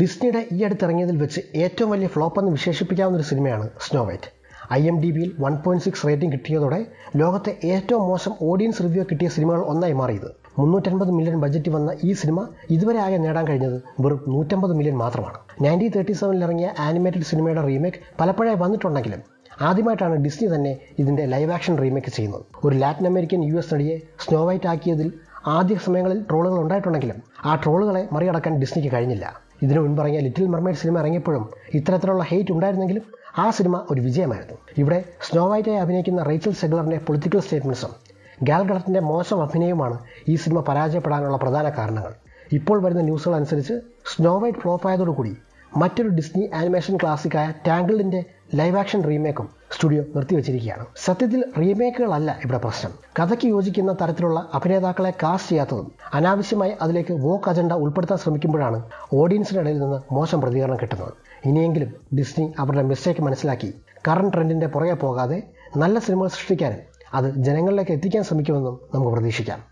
ഡിസ്നിയുടെ ഈ അടുത്തിറങ്ങിയതിൽ വെച്ച് ഏറ്റവും വലിയ ഫ്ലോപ്പ് എന്ന് വിശേഷിപ്പിക്കാവുന്ന ഒരു സിനിമയാണ് snow white I M D ബിയിൽ വൺ പോയിന്റ് സിക്സ് റേറ്റിംഗ് കിട്ടിയതോടെ ലോകത്തെ ഏറ്റവും മോശം ഓഡിയൻസ് റിവ്യൂ കിട്ടിയ സിനിമകൾ ഒന്നായി മാറിയത്. മുന്നൂറ്റൻപത് മില്യൺ ബജറ്റ് വന്ന ഈ സിനിമ ഇതുവരെ ആകെ നേടാൻ കഴിഞ്ഞത് വെറും നൂറ്റമ്പത് മില്യൺ മാത്രമാണ്. നയന്റീൻ തേർട്ടി സെവനിൽ ഇറങ്ങിയ ആനിമേറ്റഡ് സിനിമയുടെ റീമേക്ക് പലപ്പോഴായി വന്നിട്ടുണ്ടെങ്കിലും ആദ്യമായിട്ടാണ് ഡിസ്നി തന്നെ ഇതിന്റെ ലൈവ് ആക്ഷൻ റീമേക്ക് ചെയ്യുന്നത്. ഒരു ലാറ്റിൻ അമേരിക്കൻ യു എസ് നടിയെ സ്നോ വൈറ്റ് ആക്കിയതിൽ ആദ്യ സമയങ്ങളിൽ ട്രോളുകൾ ഉണ്ടായിട്ടുണ്ടെങ്കിലും ആ ട്രോളുകളെ മറികടക്കാൻ ഡിസ്നിക്ക് കഴിഞ്ഞില്ല. ഇതിനു മുൻപറങ്ങിയ ലിറ്റിൽ മർമെയ്ഡ് സിനിമ ഇറങ്ങിയപ്പോഴും ഇത്തരത്തിലുള്ള ഹെയ്റ്റ് ഉണ്ടായിരുന്നെങ്കിലും ആ സിനിമ ഒരു വിജയമായിരുന്നു. ഇവിടെ സ്നോ വൈറ്റായി അഭിനയിക്കുന്ന റേച്ചൽ സെഗ്ലറിന്റെ പൊളിറ്റിക്കൽ സ്റ്റേറ്റ്മെൻസും ഗാൽഗളത്തിന്റെ മോശം അഭിനയവുമാണ് ഈ സിനിമ പരാജയപ്പെടാനുള്ള പ്രധാന കാരണങ്ങൾ. ഇപ്പോൾ വരുന്ന ന്യൂസുകൾ അനുസരിച്ച് സ്നോ വൈറ്റ് ഫ്ലോപ്പ് ആയതോടുകൂടി മറ്റൊരു ഡിസ്നി ആനിമേഷൻ ക്ലാസിക്കായ ടാങ്കിളിന്റെ ലൈവ് ആക്ഷൻ റീമേക്കും സ്റ്റുഡിയോ നിർത്തിവെച്ചിരിക്കുകയാണ്. സത്യത്തിൽ റീമേക്കുകളല്ല ഇവിടെ പ്രശ്നം. കഥയ്ക്ക് യോജിക്കുന്ന തരത്തിലുള്ള അഭിനേതാക്കളെ കാസ്റ്റ് ചെയ്യാത്തതും അനാവശ്യമായി അതിലേക്ക് വോക്ക് അജണ്ട ഉൾപ്പെടുത്താൻ ശ്രമിക്കുമ്പോഴാണ് ഓഡിയൻസിന് ഇടയിൽ നിന്ന് മോശം പ്രതികരണം കിട്ടുന്നത്. ഇനിയെങ്കിലും ഡിസ്നി അവരുടെ മിസ്റ്റേക്ക് മനസ്സിലാക്കി. കറണ്ട് ട്രെൻഡിന്റെ പുറകെ പോകാതെ നല്ല സിനിമകൾ സൃഷ്ടിക്കാനും അത് ജനങ്ങളിലേക്ക് എത്തിക്കാൻ ശ്രമിക്കുമെന്നും നമുക്ക് പ്രതീക്ഷിക്കാം.